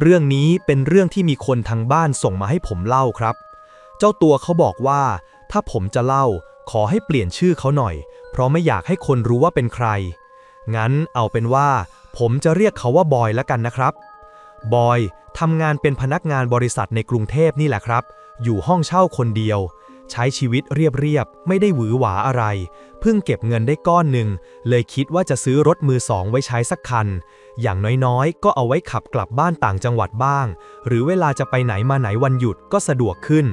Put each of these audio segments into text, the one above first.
เรื่องนี้เป็นเรื่องที่มีคนทางบ้านส่งมาให้ผมเล่าครับ เจ้าตัวเขาบอกว่า ถ้าผมจะเล่า ขอให้เปลี่ยนชื่อเขาหน่อย เพราะไม่อยากให้คนรู้ว่าเป็นใคร งั้นเอาเป็นว่า ผมจะเรียกเขาว่าบอยแล้วกันนะครับ บอยทำงานเป็นพนักงานบริษัทในกรุงเทพนี่แหละครับ อยู่ห้องเช่าคนเดียว ใช้ชีวิตเรียบๆ ไม่ได้หวือหวาอะไร เพิ่งเก็บเงินได้ก้อนหนึ่ง เลยคิดว่าจะซื้อรถมือสองไว้ใช้สักคัน อย่างน้อยๆ ก็เอาไว้ขับกลับบ้านต่างจังหวัดบ้าง หรือเวลาจะไปไหนมาไหนวันหยุดก็สะดวกขึ้น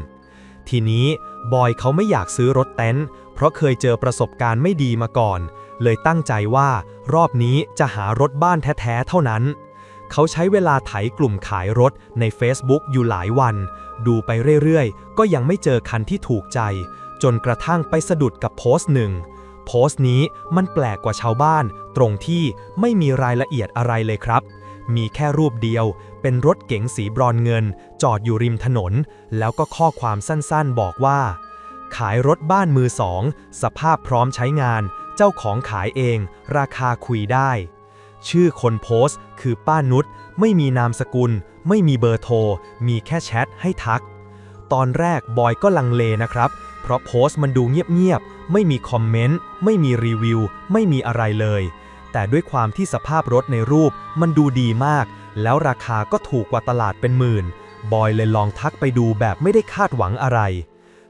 ทีนี้บอยเขาไม่อยากซื้อรถเต็นท์เพราะเคยเจอประสบการณ์ไม่ดีมาก่อน เลยตั้งใจว่ารอบนี้จะหารถบ้านแท้ๆ เท่านั้น เขาใช้เวลาไถกลุ่มขายรถใน Facebook อยู่หลายวัน ดูไปเรื่อยๆ ก็ยังไม่เจอคันที่ถูกใจ จนกระทั่งไปสะดุดกับโพสต์หนึ่ง โพสต์นี้มันแปลกกว่าชาวบ้าน ตรงที่ไม่มีรายละเอียดอะไรเลยครับ มีแค่รูปเดียว เป็นรถเก๋งสีบรอนเงิน จอดอยู่ริมถนน แล้วก็ข้อความสั้นๆ บอกว่า ขายรถบ้านมือสอง สภาพพร้อมใช้งาน เจ้าของขายเอง ราคาคุยได้ ชื่อคนโพสต์ คือป้านุชไม่มีนามสกุล ไม่มีเบอร์โทร มีแค่แชทให้ทัก ตอนแรกบอยก็ลังเลนะครับ เพราะโพสต์มันดูเงียบๆ ไม่มีคอมเมนต์ ไม่มีรีวิว ไม่มีอะไรเลย แต่ด้วยความที่สภาพรถในรูปมันดูดีมาก แล้วราคาก็ถูกกว่าตลาดเป็นหมื่น บอยเลยลองทักไปดูแบบไม่ได้คาดหวังอะไร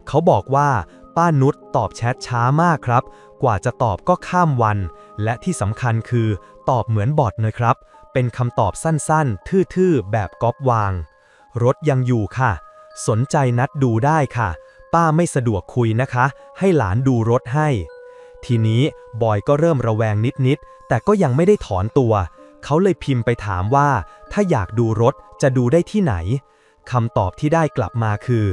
เขาบอกว่าป้านุชตอบแชทช้ามากครับ กว่าจะตอบก็ข้ามวัน และที่สำคัญคือตอบเหมือนบอทเลยครับ เป็นคำตอบสั้นๆ ทื่อๆ แบบก๊อปวาง รถยังอยู่ค่ะ สนใจนัดดูได้ค่ะ ป้าไม่สะดวกคุยนะคะ ให้หลานดูรถให้ ทีนี้บอยก็เริ่มระแวงนิดๆ แต่ก็ยังไม่ได้ถอนตัว เขาเลยพิมพ์ไปถามว่า ถ้าอยากดูรถจะดูได้ที่ไหนคำตอบที่ได้กลับมาคือ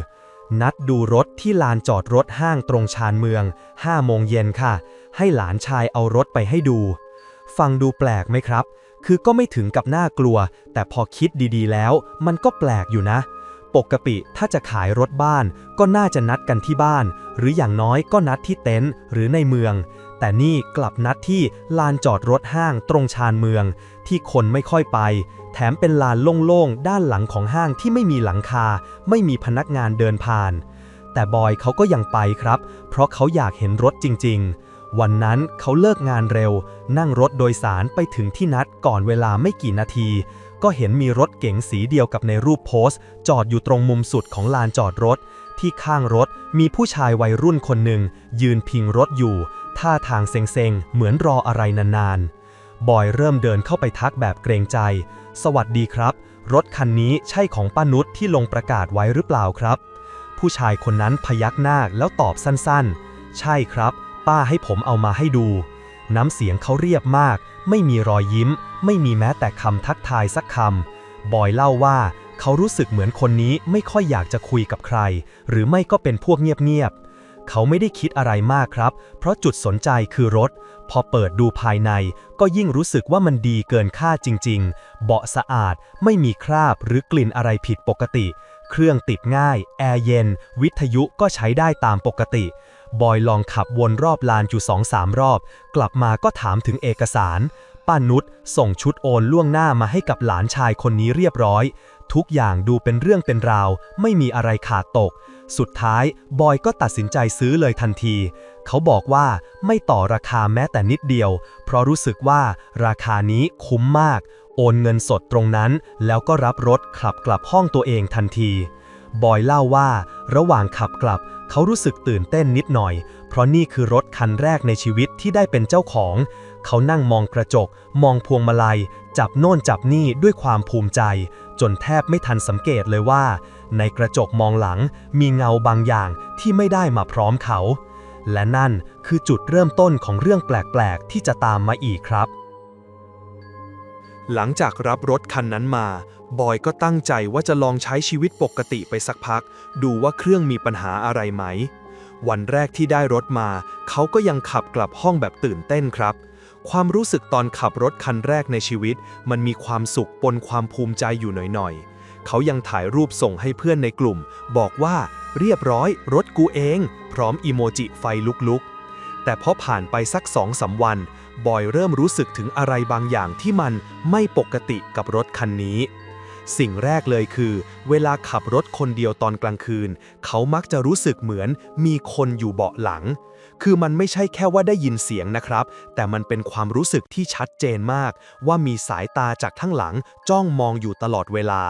นัดดูรถที่ลานจอดรถห้างตรงชานเมือง 5 โมงเย็นค่ะ ให้หลานชายเอารถไปให้ดู ฟังดูแปลกไหมครับ คือก็ไม่ถึงกับน่ากลัว แต่พอคิดดีๆแล้ว มันก็แปลกอยู่นะ ปกติถ้าจะขายรถบ้าน ก็น่าจะนัดกันที่บ้าน หรืออย่างน้อยก็นัดที่เต็นท์หรือในเมือง แต่นี่กลับนัดที่ลานจอดรถห้างตรงชานเมือง ที่คนไม่ค่อยไป แถมเป็นลานโล่งๆด้านหลังของห้างที่ไม่มีหลังคา ไม่มีพนักงานเดินผ่าน แต่บอยเขาก็ยังไปครับ เพราะเขาอยากเห็นรถจริง ๆ วันนั้นเขาเลิกงานเร็ว นั่งรถโดยสารไปถึงที่นัดก่อนเวลาไม่กี่นาที ก็เห็นมีรถเก๋งสีเดียวกับในรูปโพสต์ จอดอยู่ตรงมุมสุดของลานจอดรถ ที่ข้างรถมีผู้ชายวัยรุ่นคนหนึ่ง ยืนพิงรถอยู่ ท่าทางเซ็งๆเหมือนรออะไรนานๆบอยเริ่มเดินเข้าไปทักแบบเกรงใจ สวัสดีครับ รถคันนี้ใช่ของป้านุชที่ลงประกาศไว้หรือเปล่าครับ ผู้ชายคนนั้นพยักหน้าแล้วตอบสั้นๆ ใช่ครับ ป้าให้ผมเอามาให้ดู น้ำเสียงเขาเรียบมาก ไม่มีรอยยิ้ม ไม่มีแม้แต่คำทักทายสักคำบอยเล่าว่าเขารู้สึกเหมือนคนนี้ไม่ค่อยอยากจะคุยกับใคร หรือไม่ก็เป็นพวกเงียบๆเขาไม่ได้คิดอะไรมากครับ เพราะจุดสนใจคือรถ พอเปิดดูภายในก็ยิ่งรู้สึกว่ามันดีเกินค่าจริง ๆ เบาะสะอาด ไม่มีคราบหรือกลิ่นอะไรผิดปกติ เครื่องติดง่าย แอร์เย็น วิทยุก็ใช้ได้ตามปกติ บอยลองขับวนรอบลานอยู่สองสามรอบ กลับมาก็ถามถึงเอกสาร ป้านุชส่งชุดโอนล่วงหน้ามาให้กับหลานชายคนนี้เรียบร้อย ทุกอย่างดูเป็นเรื่องเป็นราว ไม่มีอะไรขาดตก สุดท้ายบอยก็ตัดสินใจซื้อเลยทันที เขาบอกว่าไม่ต่อราคาแม้แต่นิดเดียว เพราะรู้สึกว่าราคานี้คุ้มมาก โอนเงินสดตรงนั้น แล้วก็รับรถขับกลับห้องตัวเองทันที บอยเล่าว่า ระหว่างขับกลับ เขารู้สึกตื่นเต้นนิดหน่อย เพราะนี่คือรถคันแรกในชีวิตที่ได้เป็นเจ้าของ เขานั่งมองกระจก มองพวงมาลัย จับโน่นจับนี่ด้วยความภูมิใจ จนแทบไม่ทันสังเกตเลยว่า ในกระจกมองหลังมีเงาบางอย่างที่ไม่ได้มาพร้อมเขา และนั่นคือจุดเริ่มต้นของเรื่องแปลกๆ ที่จะตามมาอีกครับ หลังจากรับรถคันนั้นมา บอยก็ตั้งใจว่าจะลองใช้ชีวิตปกติไปสักพัก ดูว่าเครื่องมีปัญหาอะไรไหม วันแรกที่ได้รถมา เขาก็ยังขับกลับห้องแบบตื่นเต้นครับ ความรู้สึกตอนขับรถคันแรกในชีวิต มันมีความสุขปนความภูมิใจอยู่หน่อยๆ เขายังถ่ายรูปส่งให้เพื่อนในกลุ่ม บอกว่าเรียบร้อย รถกูเอง พร้อมอีโมจิไฟลุกๆ แต่พอผ่านไปสักสองสามวัน บอยเริ่มรู้สึกถึงอะไรบางอย่างที่มันไม่ปกติกับรถคันนี้ สิ่งแรกเลยคือ เวลาขับรถคนเดียวตอนกลางคืน เขามักจะรู้สึกเหมือนมีคนอยู่เบาะหลัง คือมันไม่ใช่แค่ว่าได้ยินเสียงนะครับ แต่มันเป็นความรู้สึกที่ชัดเจนมาก ว่ามีสายตาจากทั้งหลังจ้องมองอยู่ตลอดเวลา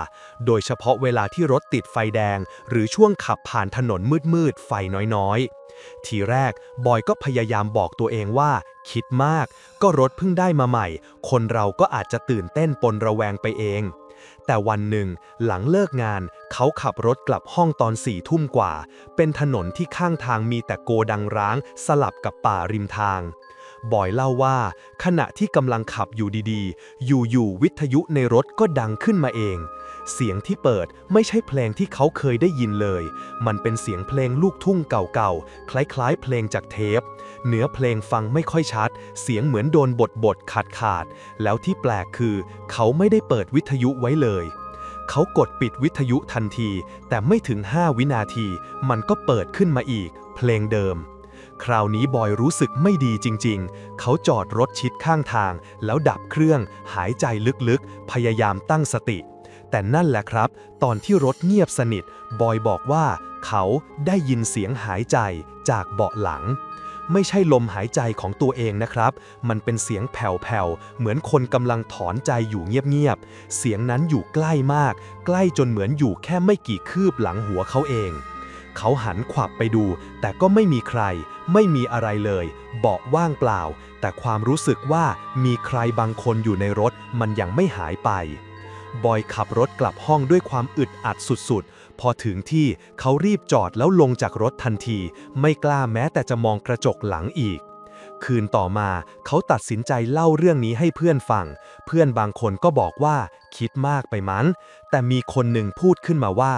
โดยเฉพาะเวลาที่รถติดไฟแดง หรือช่วงขับผ่านถนนมืดๆ ไฟน้อยๆ ทีแรกบอยก็พยายามบอกตัวเองว่า คิดมาก ก็รถเพิ่งได้มาใหม่ คนเราก็อาจจะตื่นเต้นปนระแวงไปเอง แต่วันหนึ่งหลังเลิกงานเขาขับรถกลับห้องตอนสี่ทุ่มกว่า เป็นถนนที่ข้างทางมีแต่โกดังร้าง สลับกับป่าริมทางบอยเล่าว่า ขณะที่กำลังขับอยู่ดีๆ อยู่ๆวิทยุในรถก็ดังขึ้นมาเอง เสียงที่เปิดไม่ใช่เพลงที่เขาเคยได้ยินเลย มันเป็นเสียงเพลงลูกทุ่งเก่าๆ คล้ายๆ เพลงจากเทป เนื้อเพลงฟังไม่ค่อยชัด เสียงเหมือนโดนบทบทขาดขาดๆแล้วที่แปลกคือ เขาไม่ได้เปิดวิทยุไว้เลยเขากดปิดวิทยุทันที แต่ไม่ถึง 5 วินาที มันก็เปิดขึ้นมาอีก เพลงเดิม คราวนี้บอยรู้สึกไม่ดีจริง ๆ เขาจอดรถชิดข้างทาง แล้วดับเครื่อง หายใจลึกๆ พยายามตั้งสติ แต่นั่นแหละครับ ตอนที่รถเงียบสนิท บอยบอกว่า เขาได้ยินเสียงหายใจจากเบาะหลัง ไม่ใช่ลมหายใจของตัวเองนะครับ มันเป็นเสียงแผ่วๆ เหมือนคนกำลังถอนใจอยู่เงียบๆ เสียงนั้นอยู่ใกล้มาก ใกล้จนเหมือนอยู่แค่ไม่กี่คืบหลังหัวเขาเอง เขาหันขวับไปดู แต่ก็ไม่มีใคร ไม่มีอะไรเลย เบาะว่างเปล่า แต่ความรู้สึกว่ามีใครบางคนอยู่ในรถมันยังไม่หายไป บอยขับรถกลับห้องด้วยความอึดอัดสุดๆ พอถึงที่เขารีบจอดแล้วลงจากรถทันที ไม่กล้าแม้แต่จะมองกระจกหลังอีก คืนต่อมาเขาตัดสินใจเล่าเรื่องนี้ให้เพื่อนฟัง เพื่อนบางคนก็บอกว่าคิดมากไปมั้งแต่มีคนหนึ่งพูดขึ้นมาว่า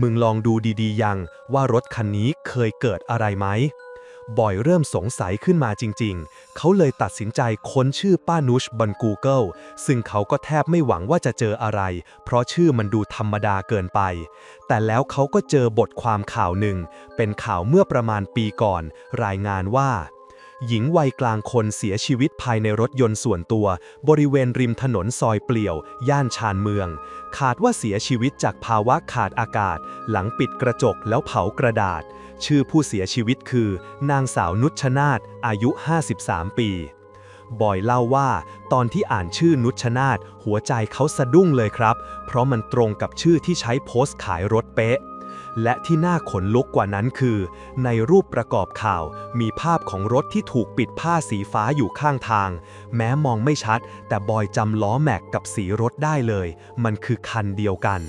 มึงลองดูดีๆยังว่ารถคันนี้เคยเกิดอะไรไหม บอยเริ่มสงสัยขึ้นมาจริงๆ เขาเลยตัดสินใจค้นชื่อป้านุชบน Google ซึ่งเขาก็แทบไม่หวังว่าจะเจออะไร เพราะชื่อมันดูธรรมดาเกินไป แต่แล้วเขาก็เจอบทความข่าวหนึ่ง เป็นข่าวเมื่อประมาณปีก่อน รายงานว่าหญิงวัยกลางคนเสียชีวิตภายในรถยนต์ส่วนตัว บริเวณริมถนนซอยเปลี่ยว ย่านชานเมือง ขาดว่าเสียชีวิตจากภาวะขาดอากาศ หลังปิดกระจกแล้วเผากระดาษ ชื่อผู้เสียชีวิตคือ นางสาวนุชนาธอายุ 53 ปี บอยเล่าว่า ตอนที่อ่านชื่อนุชนาธหัวใจเขาสะดุ้งเลยครับ เพราะมันตรงกับชื่อที่ใช้โพสต์ขายรถเป๊ะ และที่น่าขนลุกกว่านั้นคือ ในรูปประกอบข่าว มีภาพของรถที่ถูกปิดผ้าสีฟ้าอยู่ข้างทาง แม้มองไม่ชัด แต่บอยจำล้อแม็กกับสีรถได้เลย มันคือคันเดียวกัน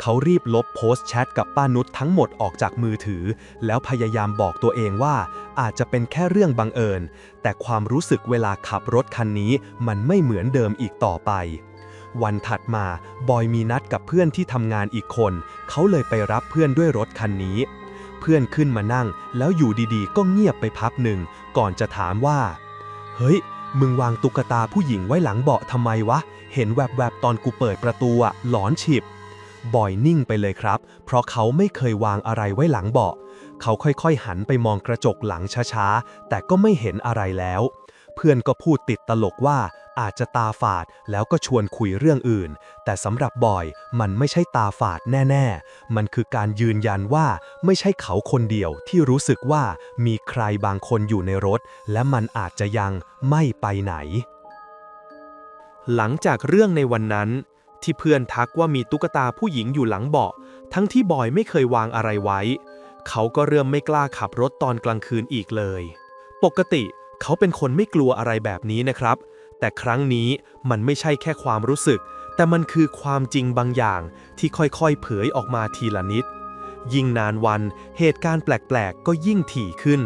เขารีบลบโพสต์แชทกับป้านุชทั้งหมดออกจากมือถือ แล้วพยายามบอกตัวเองว่าอาจจะเป็นแค่เรื่องบังเอิญ แต่ความรู้สึกเวลาขับรถคันนี้มันไม่เหมือนเดิมอีกต่อไป วันถัดมา บอยมีนัดกับเพื่อนที่ทำงานอีกคน เขาเลยไปรับเพื่อนด้วยรถคันนี้ เพื่อนขึ้นมานั่ง แล้วอยู่ดีๆ ก็เงียบไปพักหนึ่ง ก่อนจะถามว่า เฮ้ยมึงวางตุ๊กตาผู้หญิงไว้หลังเบาะทำไมวะ เห็นแวบๆตอนกูเปิดประตูอะหลอนฉิบ บอยนิ่งไปเลยครับ เพราะเขาไม่เคยวางอะไรไว้หลังเบาะ เขาค่อยๆหันไปมองกระจกหลังช้าๆ แต่ก็ไม่เห็นอะไรแล้ว เพื่อนก็พูดติดตลกว่าอาจจะตาฝาดแล้วก็ชวนคุยเรื่องอื่น แต่สำหรับบอยมันไม่ใช่ตาฝาดแน่ ๆ มันคือการยืนยันว่าไม่ใช่เขาคนเดียวที่รู้สึกว่ามีใครบางคนอยู่ในรถ และมันอาจจะยังไม่ไปไหน หลังจากเรื่องในวันนั้น ที่เพื่อนทักว่ามีตุ๊กตาผู้หญิงอยู่หลังเบาะ ทั้งที่บอยไม่เคยวางอะไรไว้ เขาก็เริ่มไม่กล้าขับรถตอนกลางคืนอีกเลย ปกติเขาเป็นคนไม่กลัวอะไรแบบนี้นะครับ แต่ครั้งนี้มันไม่ใช่แค่ความรู้สึก แต่มันคือความจริงบางอย่างที่ค่อยๆ เผยออกมาทีละนิด ยิ่งนานวันเหตุการณ์แปลกๆ ก็ยิ่งถี่ขึ้น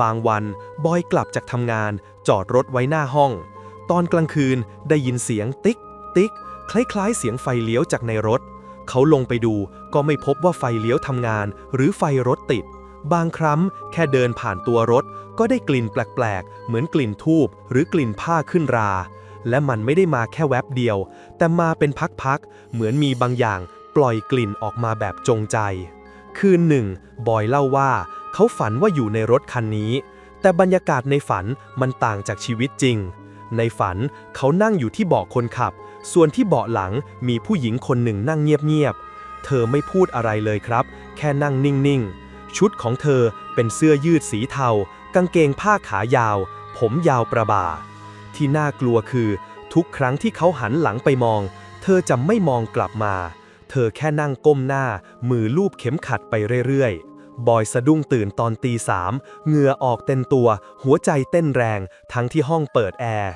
บางวันบอยกลับจากทำงาน จอดรถไว้หน้าห้อง ตอนกลางคืนได้ยินเสียงติ๊กติ๊ก คล้ายๆ เสียงไฟเลี้ยวจากในรถ เขาลงไปดูก็ไม่พบว่าไฟเลี้ยวทำงาน หรือไฟรถติด บางครั้งแค่เดินผ่านตัวรถ ก็ได้กลิ่นแปลกๆ เหมือนกลิ่นทูบหรือกลิ่นผ้าขึ้นรา และมันไม่ได้มาแค่แวบเดียว แต่มาเป็นพักๆ เหมือนมีบางอย่างปล่อยกลิ่นออกมาแบบจงใจ คืนหนึ่ง บอยเล่าว่า เขาฝันว่าอยู่ในรถคันนี้ แต่บรรยากาศในฝันมันต่างจากชีวิตจริง ในฝันเขานั่งอยู่ที่เบาะคนขับ ส่วนที่เบาะหลังมีผู้หญิงคนหนึ่งนั่งเงียบๆ เธอไม่พูดอะไรเลยครับ แค่นั่งนิ่งๆ ชุดของเธอเป็นเสื้อยืดสีเทา กางเกงผ้าขายาว ผมยาวประบ่า ที่น่ากลัวคือ ทุกครั้งที่เขาหันหลังไปมอง เธอจะไม่มองกลับมา เธอแค่นั่งก้มหน้า มือลูบเข็มขัดไปเรื่อยๆบอยสะดุ้งตื่นตอนตีสาม เหงื่อออกเต็มตัว หัวใจเต้นแรง ทั้งที่ห้องเปิดแอร์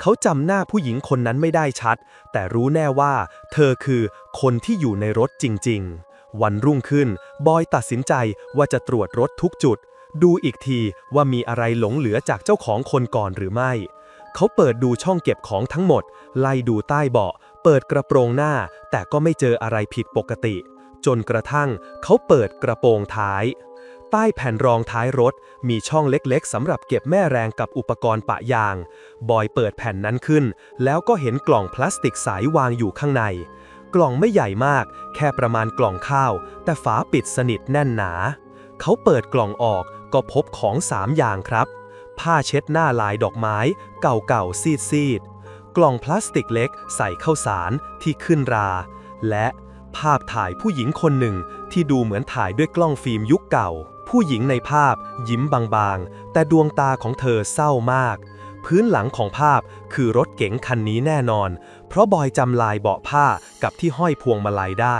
เขาจำหน้าผู้หญิงคนนั้นไม่ได้ชัด แต่รู้แน่ว่า เธอคือคนที่อยู่ในรถจริง ๆ วันรุ่งขึ้น บอยตัดสินใจว่าจะตรวจรถทุกจุด ดูอีกทีว่ามีอะไรหลงเหลือจากเจ้าของคนก่อนหรือไม่ เขาเปิดดูช่องเก็บของทั้งหมด ไล่ดูใต้เบาะ เปิดกระโปรงหน้า แต่ก็ไม่เจออะไรผิดปกติ จนกระทั่งเขาเปิดกระโปรงท้าย ใต้แผ่นรองท้ายรถ มีช่องเล็กๆสำหรับเก็บแม่แรงกับอุปกรณ์ปะยาง บอยเปิดแผ่นนั้นขึ้น แล้วก็เห็นกล่องพลาสติกใสาวางอยู่ข้างใน กล่องไม่ใหญ่มาก แค่ประมาณกล่องข้าว แต่ฝาปิดสนิทแน่นหนา เขาเปิดกล่องออกก็พบของสามอย่างครับ ผ้าเช็ดหน้าลายดอกไม้ เก่าๆซีดๆ กล่องพลาสติกเล็กใส่ข้าวสารที่ขึ้นรา และภาพถ่ายผู้หญิงคนหนึ่งที่ดูเหมือนถ่ายด้วยกล้องฟิล์มยุคเก่า ผู้หญิงในภาพยิ้มบางๆ แต่ดวงตาของเธอเศร้ามาก พื้นหลังของภาพคือรถเก๋งคันนี้แน่นอน เพราะบอยจำลายเบาะผ้ากับที่ห้อยพวงมาลัยได้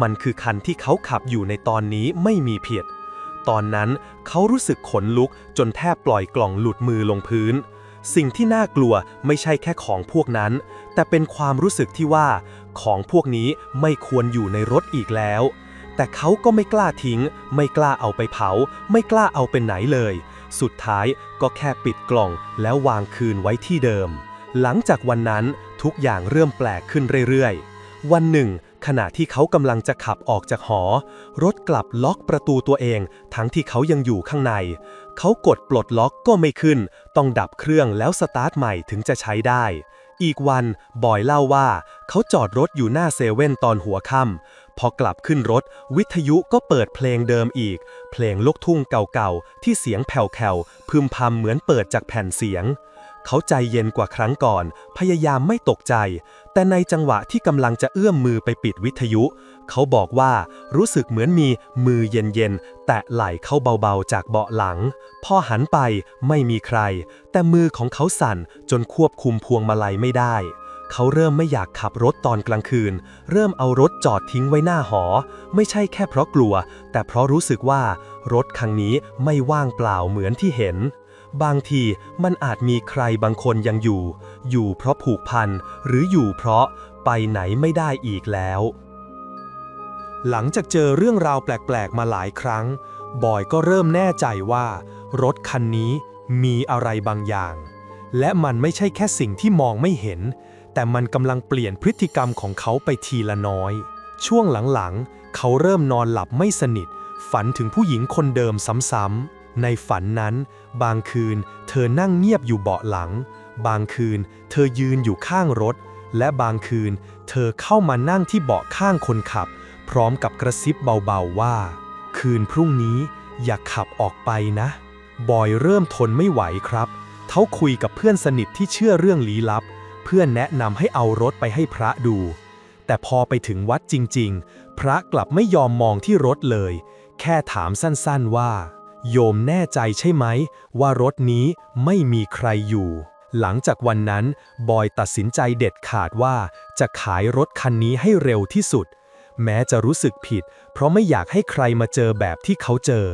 มันคือคันที่เขาขับอยู่ในตอนนี้ไม่มีผิด ตอนนั้นเขารู้สึกขนลุกจนแทบปล่อยกล่องหลุดมือลงพื้น สิ่งที่น่ากลัวไม่ใช่แค่ของพวกนั้น แต่เป็นความรู้สึกที่ว่า ของพวกนี้ไม่ควรอยู่ในรถอีกแล้ว แต่เขาก็ไม่กล้าทิ้ง ไม่กล้าเอาไปเผา ไม่กล้าเอาไปไหนเลย สุดท้ายก็แค่ปิดกล่องแล้ววางคืนไว้ที่เดิม หลังจากวันนั้นทุกอย่างเริ่มแปลกขึ้นเรื่อยๆ วันหนึ่ง ขณะที่เขากำลังจะขับออกจากหอ รถกลับล็อกประตูตัวเอง ทั้งที่เขายังอยู่ข้างใน เขากดปลดล็อกก็ไม่ขึ้น ต้องดับเครื่องแล้วสตาร์ทใหม่ถึงจะใช้ได้อีกวัน บอยเล่าว่า เขาจอดรถอยู่หน้าเซเว่นตอนหัวค่ำ พอกลับขึ้นรถ วิทยุก็เปิดเพลงเดิมอีก เพลงลูกทุ่งเก่าๆ ที่เสียงแผ่วๆพึมพำเหมือนเปิดจากแผ่นเสียง เขาใจเย็นกว่าครั้งก่อน พยายามไม่ตกใจ แต่ในจังหวะที่กำลังจะเอื้อมมือไปปิดวิทยุ เขาบอกว่ารู้สึกเหมือนมีมือเย็นๆ แตะไหล่เขาเบาๆ จากเบาะหลัง พอหันไปไม่มีใคร แต่มือของเขาสั่นจนควบคุมพวงมาลัยไม่ได้ เขาเริ่มไม่อยากขับรถตอนกลางคืน เริ่มเอารถจอดทิ้งไว้หน้าหอ ไม่ใช่แค่เพราะกลัว แต่เพราะรู้สึกว่ารถคันนี้ไม่ว่างเปล่าเหมือนที่เห็น บางทีมันอาจมีใครบางคนยังอยู่ อยู่เพราะผูกพัน หรืออยู่เพราะไปไหนไม่ได้อีกแล้ว หลังจากเจอเรื่องราวแปลกๆ มาหลายครั้ง บอยก็เริ่มแน่ใจว่า รถคันนี้มีอะไรบางอย่างและมันไม่ใช่แค่สิ่งที่มองไม่เห็น แต่มันกำลังเปลี่ยนพฤติกรรมของเขาไปทีละน้อย ช่วงหลังๆ เขาเริ่มนอนหลับไม่สนิท ฝันถึงผู้หญิงคนเดิมซ้ำๆ ในฝันนั้น บางคืนเธอนั่งเงียบอยู่เบาะหลัง บางคืนเธอยืนอยู่ข้างรถ และบางคืนเธอเข้ามานั่งที่เบาะข้างคนขับ พร้อมกับกระซิบเบาๆว่า คืนพรุ่งนี้อย่าขับออกไปนะ บอยเริ่มทนไม่ไหวครับเขาคุยกับเพื่อนสนิทที่เชื่อเรื่องลี้ลับ เพื่อนแนะนำให้เอารถไปให้พระดู แต่พอไปถึงวัดจริง ๆ พระกลับไม่ยอมมองที่รถเลย แค่ถามสั้นๆว่า โยมแน่ใจใช่ไหม ว่ารถนี้ไม่มีใครอยู่ หลังจากวันนั้น บอยตัดสินใจเด็ดขาดว่าจะขายรถคันนี้ให้เร็วที่สุด แม้จะรู้สึกผิด เพราะไม่อยากให้ใครมาเจอแบบที่เขาเจอ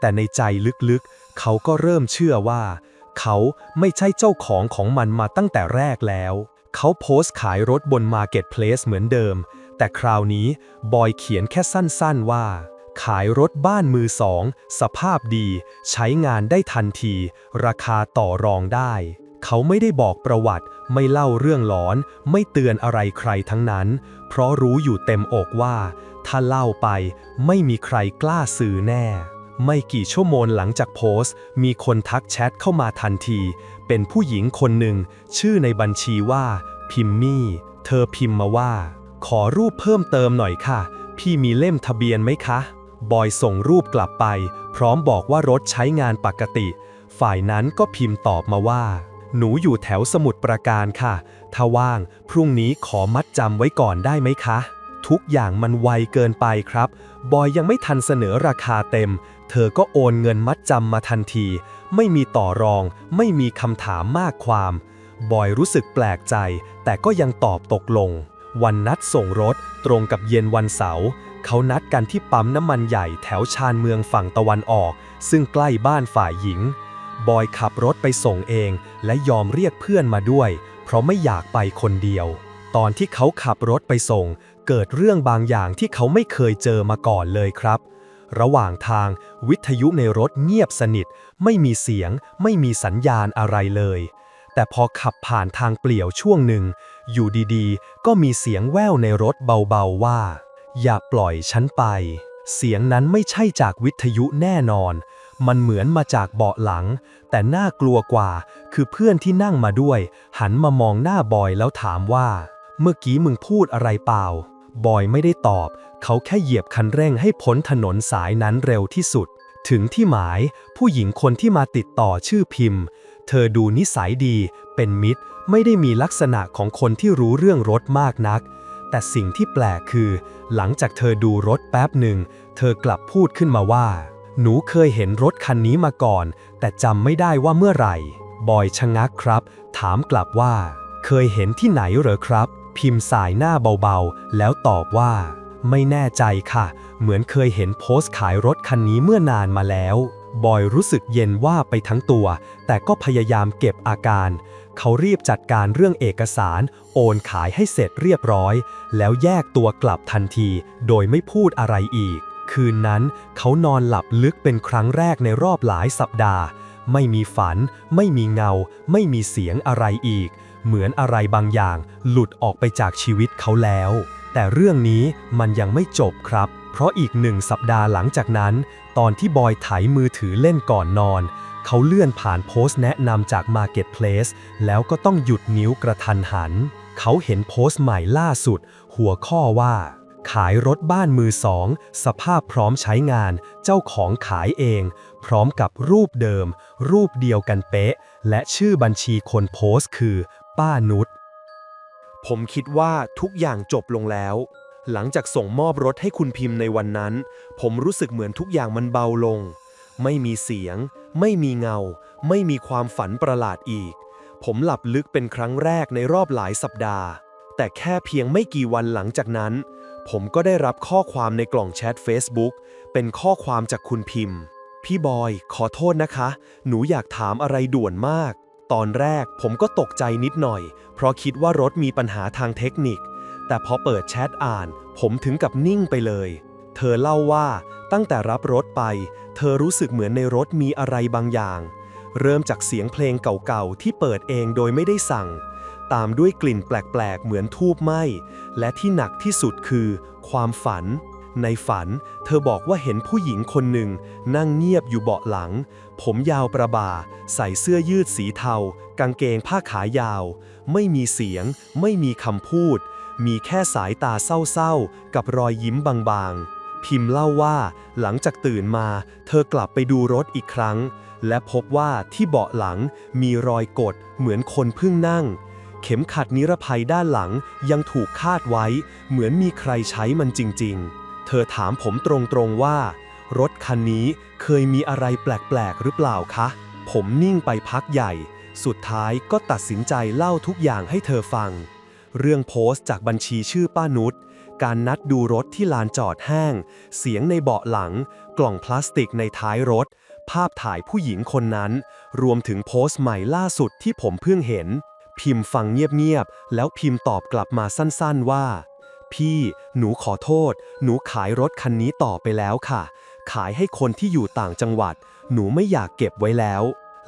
แต่ในใจลึกๆ เขาก็เริ่มเชื่อว่า เขาไม่ใช่เจ้าของของมันมาตั้งแต่แรกแล้ว เขาโพสต์ขายรถบน Marketplace เหมือนเดิม แต่คราวนี้บอยเขียนแค่สั้นๆว่า ขายรถบ้านมือสอง สภาพดี ใช้งานได้ทันที ราคาต่อรองได้ เขาไม่ได้บอกประวัติ ไม่เล่าเรื่องหลอน ไม่เตือนอะไรใครทั้งนั้น เพราะรู้อยู่เต็มอกว่า ถ้าเล่าไปไม่มีใครกล้าซื้อแน่ ไม่กี่ชั่วโมงหลังจากโพสต์ มีคนทักแชทเข้ามาทันที เป็นผู้หญิงคนหนึ่ง ชื่อในบัญชีว่า พิมมี่ เธอพิมพ์มาว่า ขอรูปเพิ่มเติมหน่อยค่ะ พี่มีเล่มทะเบียนไหมคะ บอยส่งรูปกลับไป พร้อมบอกว่ารถใช้งานปกติ ฝ่ายนั้นก็พิมพ์ตอบมาว่า หนูอยู่แถวสมุทรปราการค่ะ ถ้าว่าง พรุ่งนี้ขอมัดจำไว้ก่อนได้ไหมคะ ทุกอย่างมันไวเกินไปครับ บอยยังไม่ทันเสนอราคาเต็ม เธอก็โอนเงินมัดจำมาทันที ไม่มีต่อรอง ไม่มีคำถามมากความ บอยรู้สึกแปลกใจ แต่ก็ยังตอบตกลง วันนัดส่งรถตรงกับเย็นวันเสาร์เขานัดกันที่ปั๊มน้ำมันใหญ่แถวชานเมืองฝั่งตะวันออก ซึ่งใกล้บ้านฝ่ายหญิง บอยขับรถไปส่งเอง และยอมเรียกเพื่อนมาด้วย เพราะไม่อยากไปคนเดียว ตอนที่เขาขับรถไปส่ง เกิดเรื่องบางอย่างที่เขาไม่เคยเจอมาก่อนเลยครับ ระหว่างทางวิทยุในรถเงียบสนิท ไม่มีเสียง ไม่มีสัญญาณอะไรเลย แต่พอขับผ่านทางเปลี่ยวช่วงหนึ่ง อยู่ดีๆ ก็มีเสียงแว่วในรถเบาๆว่า อย่าปล่อยฉันไป เสียงนั้นไม่ใช่จากวิทยุแน่นอน มันเหมือนมาจากเบาะหลัง แต่น่ากลัวกว่า คือเพื่อนที่นั่งมาด้วย หันมามองหน้าบอยแล้วถามว่า เมื่อกี้มึงพูดอะไรเปล่า บอยไม่ได้ตอบ เขาแค่เหยียบคันเร่งให้พ้นถนนสายนั้นเร็วที่สุด ถึงที่หมาย ผู้หญิงคนที่มาติดต่อชื่อพิมพ์ เธอดูนิสัยดี เป็นมิตร ไม่ได้มีลักษณะของคนที่รู้เรื่องรถมากนัก แต่สิ่งที่แปลกคือ หลังจากเธอดูรถแป๊บหนึ่ง เธอกลับพูดขึ้นมาว่า หนูเคยเห็นรถคันนี้มาก่อน แต่จำไม่ได้ว่าเมื่อไหร่ บอยชะงักครับ ถามกลับว่า เคยเห็นที่ไหนเหรอครับ พิมพ์สายหน้าเบาๆ แล้วตอบว่า ไม่แน่ใจค่ะ เหมือนเคยเห็นโพสต์ขายรถคันนี้เมื่อนานมาแล้ว บอยรู้สึกเย็นว่าไปทั้งตัว แต่ก็พยายามเก็บอาการ เขารีบจัดการเรื่องเอกสาร โอนขายให้เสร็จเรียบร้อย แล้วแยกตัวกลับทันที โดยไม่พูดอะไรอีก คืนนั้น เขานอนหลับลึกเป็นครั้งแรกในรอบหลายสัปดาห์ ไม่มีฝัน ไม่มีเงา ไม่มีเสียงอะไรอีก เหมือนอะไรบางอย่างหลุดออกไปจากชีวิตเขาแล้ว แต่เรื่องนี้มันยังไม่จบครับ เพราะอีกหนึ่งสัปดาห์หลังจากนั้น ตอนที่บอยไถมือถือเล่นก่อนนอน เขาเลื่อนผ่านโพสต์แนะนำจาก Marketplace แล้วก็ต้องหยุดนิ้วกระทันหัน เขาเห็นโพสต์ใหม่ล่าสุด หัวข้อว่า ขายรถบ้านมือสอง สภาพพร้อมใช้งาน เจ้าของขายเอง พร้อมกับรูปเดิม รูปเดียวกันเป๊ะ และชื่อบัญชีคนโพสต์คือ ป้านุชผมคิดว่าทุกอย่างจบลงแล้ว หลังจากส่งมอบรถให้คุณพิมพ์ในวันนั้น ผมรู้สึกเหมือนทุกอย่างมันเบาลง ไม่มีเสียง ไม่มีเงา ไม่มีความฝันประหลาดอีก ผมหลับลึกเป็นครั้งแรกในรอบหลายสัปดาห์ แต่แค่เพียงไม่กี่วันหลังจากนั้น ผมก็ได้รับข้อความในกล่องแชท Facebook เป็นข้อความจากคุณพิมพ์ พี่บอย ขอโทษนะคะ หนูอยากถามอะไรด่วนมาก ตอนแรกผมก็ตกใจนิดหน่อย เพราะคิดว่ารถมีปัญหาทางเทคนิค แต่พอเปิดแชทอ่าน ผมถึงกับนิ่งไปเลย เธอเล่าว่าตั้งแต่รับรถไป เธอรู้สึกเหมือนในรถมีอะไรบางอย่าง เริ่มจากเสียงเพลงเก่าๆที่เปิดเองโดยไม่ได้สั่ง ตามด้วยกลิ่นแปลกๆ เหมือนทูบไหม้ และที่หนักที่สุดคือ ความฝัน ในฝัน เธอบอกว่าเห็นผู้หญิงคนหนึ่ง นั่งเงียบอยู่เบาะหลัง ผมยาวประบาใส่เสื้อยืดสีเทา กางเกงผ้าขายาว ไม่มีเสียง ไม่มีคำพูด มีแค่สายตาเศร้าๆ กับรอยยิ้มบางๆ พิมพ์เล่าว่า หลังจากตื่นมา เธอกลับไปดูรถอีกครั้ง และพบว่าที่เบาะหลังมีรอยกดเหมือนคนเพิ่งนั่งเข็มขัดนิรภัยด้านหลังยังถูกคาดไว้ เหมือนมีใครใช้มันจริง ๆ เธอถามผมตรงๆว่า รถคันนี้เคยมีอะไรแปลกๆหรือเปล่าคะ ผมนิ่งไปพักใหญ่ สุดท้ายก็ตัดสินใจเล่าทุกอย่างให้เธอฟัง เรื่องโพสต์จากบัญชีชื่อป้านุชการนัดดูรถที่ลานจอดแห้ง เสียงในเบาะหลัง กล่องพลาสติกในท้ายรถ ภาพถ่ายผู้หญิงคนนั้น รวมถึงโพสต์ใหม่ล่าสุดที่ผมเพิ่งเห็น พิมพ์ฟังเงียบๆแล้วพิมพ์ตอบกลับมาสั้นๆว่า พี่ หนูขอโทษ หนูขายรถคันนี้ต่อไปแล้วค่ะ ขายให้คนที่อยู่ต่างจังหวัด หนูไม่อยากเก็บไว้แล้ว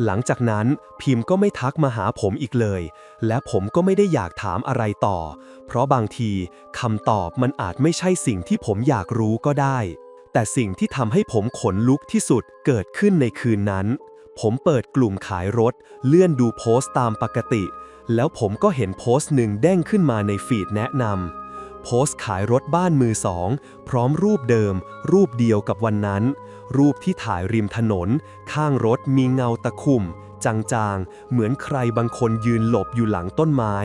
หลังจากนั้นพิมพ์ก็ไม่ทักมาหาผมอีกเลย และผมก็ไม่ได้อยากถามอะไรต่อ เพราะบางทีคำตอบมันอาจไม่ใช่สิ่งที่ผมอยากรู้ก็ได้ แต่สิ่งที่ทำให้ผมขนลุกที่สุดเกิดขึ้นในคืนนั้น ผมเปิดกลุ่มขายรถ เลื่อนดูโพสต์ตามปกติ แล้วผมก็เห็นโพสต์หนึ่งเด้งขึ้นมาในฟีดแนะนำ โพสต์ขายรถบ้านมือสอง พร้อมรูปเดิม รูปเดียวกับวันนั้น รูปที่ถ่ายริมถนน ข้างรถมีเงาตะคุ่ม จางๆ เหมือนใครบางคนยืนหลบอยู่หลังต้นไม้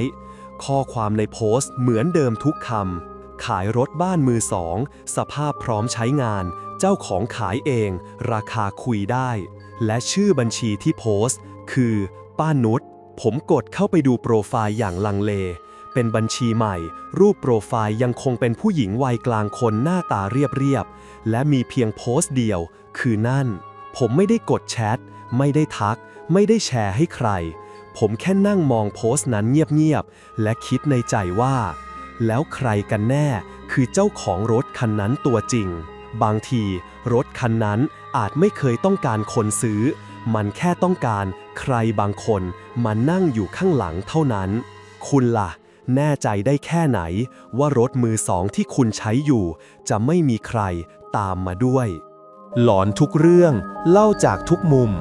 ข้อความในโพสต์เหมือนเดิมทุกคำขายรถบ้านมือสอง สภาพพร้อมใช้งาน เจ้าของขายเอง ราคาคุยได้ และชื่อบัญชีที่โพสต์ คือ ป้านุชผมกดเข้าไปดูโปรไฟล์อย่างลังเล เป็นบัญชีใหม่ รูปโปรไฟล์ยังคงเป็นผู้หญิงวัยกลางคนหน้าตาเรียบๆ และมีเพียงโพสต์เดียว คือนั่น ผมไม่ได้กดแชท ไม่ได้ทัก ไม่ได้แชร์ให้ใคร ผมแค่นั่งมองโพสต์นั้นเงียบๆ และคิดในใจว่า แล้วใครกันแน่คือเจ้าของรถคันนั้นตัวจริง บางที รถคันนั้นอาจไม่เคยต้องการคนซื้อ มันแค่ต้องการใครบางคนมานั่งอยู่ข้างหลังเท่านั้น คุณล่ะ แน่ใจได้แค่ไหนว่ารถมือสองที่คุณใช้อยู่ จะไม่มีใครตามมาด้วย หลอนทุกเรื่องเล่าจากทุกมุม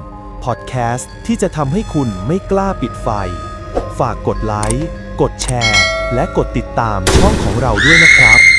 พอดแคสต์ที่จะทำให้คุณไม่กล้าปิดไฟ ฝากกดไลค์ กดแชร์ และกดติดตามช่องของเราด้วยนะครับ